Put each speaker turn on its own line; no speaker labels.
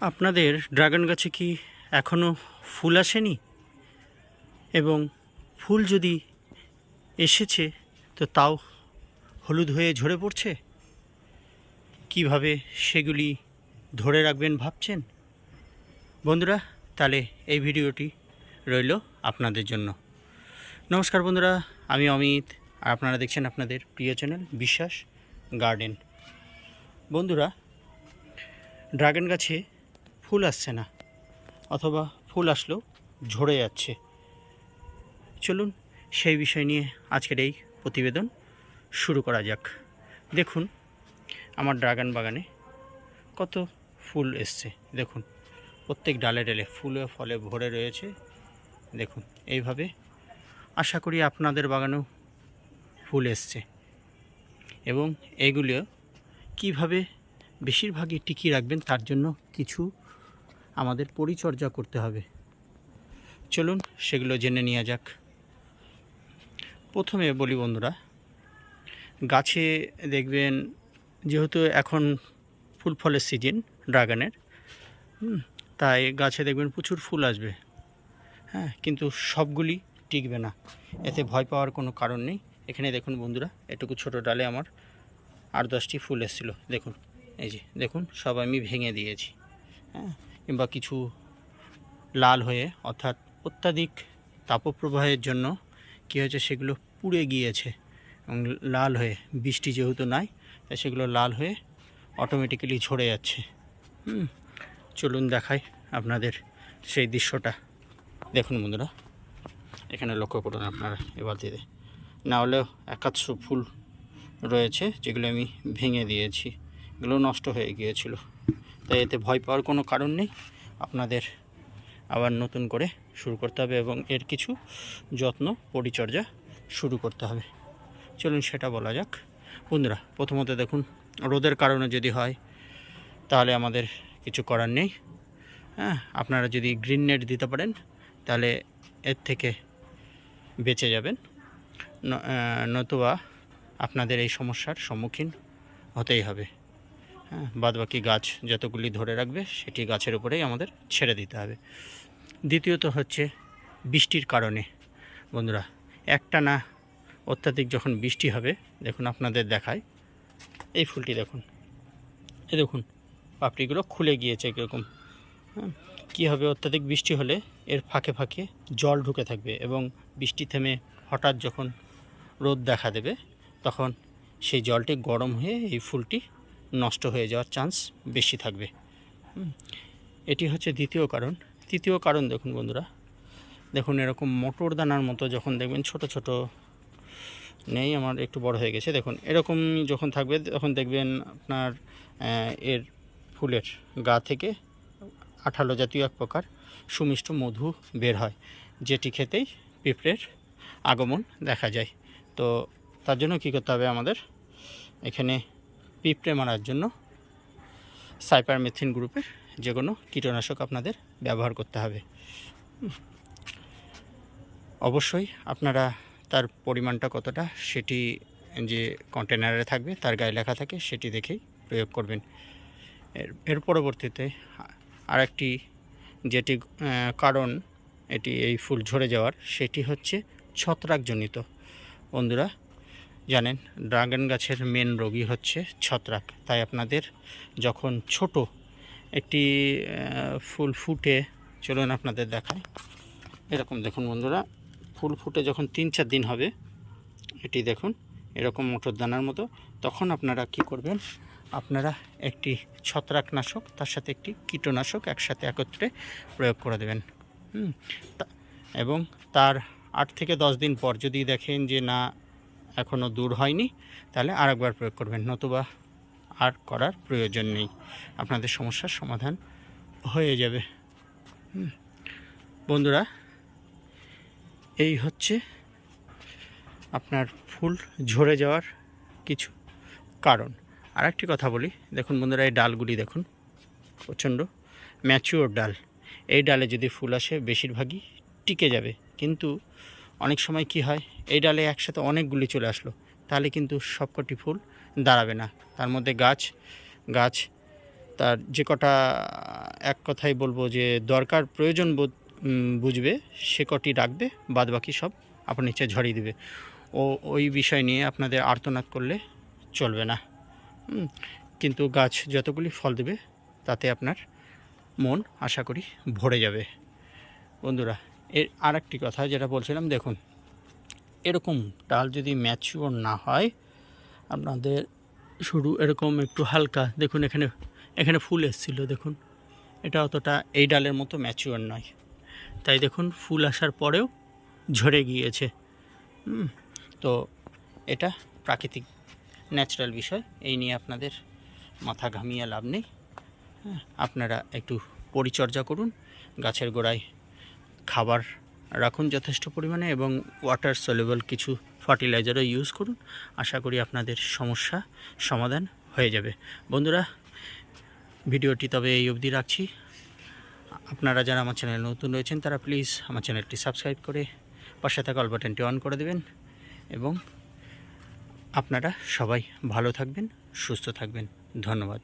আপনাদের ড্রাগন গাছে কি এখনও ফুল আসেনি? এবং ফুল যদি এসেছে, তো তাও হলুদ হয়ে ঝরে পড়ছে? কীভাবে সেগুলি ধরে রাখবেন ভাবছেন? বন্ধুরা, তাহলে এই ভিডিওটি রইল আপনাদের জন্য। নমস্কার বন্ধুরা, আমি অমিত, আর আপনারা দেখছেন আপনাদের প্রিয় চ্যানেল বিশ্বাস গার্ডেন। বন্ধুরা, ড্রাগন গাছে ফুল আসছে না, অথবা ফুল আসলেও ঝরে যাচ্ছে। চলুন সেই বিষয় নিয়ে আজকের এই প্রতিবেদন শুরু করা যাক। দেখুন, আমার ড্রাগন বাগানে কত ফুল এসছে। দেখুন, প্রত্যেক ডালে ডালে ফুলে ফলে ভরে রয়েছে। দেখুন, এইভাবে আশা করি আপনাদের বাগানেও ফুল এসছে। এবং এগুলো কীভাবে বেশিরভাগই টিকিয়ে রাখবেন তার জন্য কিছু আমাদের পরিচর্যা করতে হবে। চলুন সেগুলো জেনে নেওয়া যাক। প্রথমে বলি বন্ধুরা, গাছে দেখবেন যেহেতু এখন ফুল ফলের সিজন ড্রাগনের তাই গাছে দেখবেন প্রচুর ফুল আসবে। হ্যাঁ কিন্তু সবগুলি টিকবে না। এতে ভয় পাওয়ার কোনো কারণ নেই। এখানে দেখুন বন্ধুরা, এটুকু ছোট ডালে আমার আট দশটি ফুল এসেছিল। দেখুন, এই যে, দেখুন, সব আমি ভেঙে দিয়েছি। হ্যাঁ কিংবা কিছু লাল হয়ে, অর্থাৎ অত্যাধিক তাপপ্রবাহের জন্য কী হয়েছে, সেগুলো পুড়ে গিয়েছে এবং লাল হয়ে, বৃষ্টি যেহেতু নাই, তাই সেগুলো লাল হয়ে অটোমেটিক্যালি ঝরে যাচ্ছে। চলুন দেখাই আপনাদের সেই দৃশ্যটা। দেখুন বন্ধুরা, এখানে লক্ষ্য করুন আপনারা এবার দিতে না হলেও একাদশো ফুল রয়েছে, যেগুলো আমি ভেঙে দিয়েছি। এগুলো নষ্ট হয়ে গিয়েছিল। তাই এতে ভয় পাওয়ার কোনো কারণ নেই। আপনাদের আবার নতুন করে শুরু করতে হবে এবং এর কিছু যত্ন পরিচর্যা শুরু করতে হবে। চলুন সেটা বলা যাক। বন্ধুরা, প্রথমত দেখুন, রোদের কারণে যদি হয়, তাহলে আমাদের কিছু করার নেই। হ্যাঁ আপনারা যদি গ্রিন নেট দিতে পারেন, তাহলে এর থেকে বেঁচে যাবেন। নতুবা আপনাদের এই সমস্যার সম্মুখীন হতেই হবে। হ্যাঁ বাদবাকি গাছ যতগুলি ধরে রাখবে, সেটি গাছের উপরেই আমাদের ছেড়ে দিতে হবে। দ্বিতীয়ত হচ্ছে বৃষ্টির কারণে। বন্ধুরা একটা না অত্যাধিক যখন বৃষ্টি হবে, দেখুন আপনাদের দেখায়, এই ফুলটি দেখুন। এই দেখুন, পাপড়িগুলো খুলে গিয়েছে কীরকম হ্যাঁ কী হবে অত্যাধিক বৃষ্টি হলে এর ফাঁকে ফাঁকে জল ঢুকে থাকবে এবং বৃষ্টি থেমে হঠাৎ যখন রোদ দেখা দেবে, তখন সেই জলটি গরম হয়ে এই ফুলটি নষ্ট হয়ে যাওয়ার চান্স বেশি থাকবে। এটি হচ্ছে দ্বিতীয় কারণ। তৃতীয় কারণ দেখুন বন্ধুরা, দেখুন এরকম মোটর দানার মতো যখন দেখবেন ছোট ছোট নেই, আমার একটু বড় হয়ে গেছে। দেখুন, এরকম যখন থাকবে, তখন দেখবেন আপনার এর ফুলের গা থেকে আঠালো জাতীয় এক প্রকার সুমিষ্ট মধু বের হয়, যেটি খেতেই পিঁপড়ের আগমন দেখা যায়। তো তার জন্য কী করতে হবে আমাদের? এখানে পিঁপড়ে মারার জন্য সাইপারমেথিন গ্রুপের যে কোনো কীটনাশক আপনাদের ব্যবহার করতে হবে। অবশ্যই আপনারা তার পরিমাণটা কতটা সেটি যে কন্টেনারে থাকবে, তার গায়ে লেখা থাকে সেটি দেখেই প্রয়োগ করবেন। এর পরবর্তীতে আরেকটি যেটি কারণ এটি এই ফুল ঝরে যাওয়ার সেটি হচ্ছে ছত্রাকজনিত। বন্ধুরা জানেন, ড্রাগন গাছের মেন রোগী হচ্ছে ছত্রাক। তাই আপনাদের যখন ছোট একটি ফুল ফুটে, চলুন আপনাদের দেখায় এরকম দেখুন বন্ধুরা, ফুল ফুটে যখন তিন চার দিন হবে, এটি দেখুন, এরকম মোটর দানার মতো, তখন আপনারা কি করবেন, আপনারা একটি ছত্রাকনাশক, তার সাথে একটি কীটনাশক একসাথে একত্রে প্রয়োগ করে দেবেন। হুম এবং তার আট থেকে দশ দিন পর যদি দেখেন যে না এখনও দূর হয়নি, তাহলে আরেকবার প্রয়োগ করবেন, নতুবা আর করার প্রয়োজন নেই। আপনাদের সমস্যার সমাধান হয়ে যাবে। বন্ধুরা, এই হচ্ছে আপনার ফুল ঝরে যাওয়ার কিছু কারণ। আর একটি কথা বলি, দেখুন বন্ধুরা, এই ডালগুলি দেখুন, প্রচণ্ড ম্যাচিওর ডাল। এই ডালে যদি ফুল আসে, বেশিরভাগই টিকে যাবে। কিন্তু অনেক সময় কি হয়, এই ডালে একসাথে অনেকগুলি চলে আসলো, তাহলে কিন্তু সবকটি ফুল দাঁড়াবে না। তার মধ্যে গাছ গাছ, তার যে কটা, এক কথাই বলব যে দরকার প্রয়োজন বুঝবে, সে কটি রাখবে বাদ বাকি সব আপনার নিচে ঝরিয়ে দেবে। ও, ওই বিষয় নিয়ে আপনাদের আর্তনাদ করলে চলবে না। কিন্তু গাছ যতগুলি ফল দেবে, তাতে আপনার মন আশা করি ভরে যাবে। বন্ধুরা এর আর একটি কথা যেটা বলছিলাম দেখুন এরকম ডাল যদি ম্যাচিওর না হয় আপনাদের শুরু এরকম একটু হালকা দেখুন এখানে এখানে ফুল এসেছিল দেখুন এটা অতটা এই ডালের মতো ম্যাচিওর নয়। তাই দেখুন ফুল আসার পরেও ঝরে গিয়েছে। তো এটা প্রাকৃতিক ন্যাচারাল বিষয় এই নিয়ে আপনাদের মাথা ঘামিয়ে লাভ নেই। হ্যাঁ, আপনারা একটু পরিচর্যা করুন গাছের গোড়ায় খাবার রাখুন যথেষ্ট পরিমাণে এবং ওয়াটার সলেবল কিছু ফার্টিলাইজারও ইউজ করুন। আশা করি আপনাদের সমস্যা সমাধান হয়ে যাবে। বন্ধুরা, ভিডিওটি তবে এই অবধি রাখছি। আপনারা যারা আমার চ্যানেল নতুন রয়েছেন, তারা প্লিজ আমার চ্যানেলটি সাবস্ক্রাইব করে পাশে থাকা অল বাটনটি অন করে দেবেন এবং আপনারা সবাই ভালো থাকবেন, সুস্থ থাকবেন। ধন্যবাদ।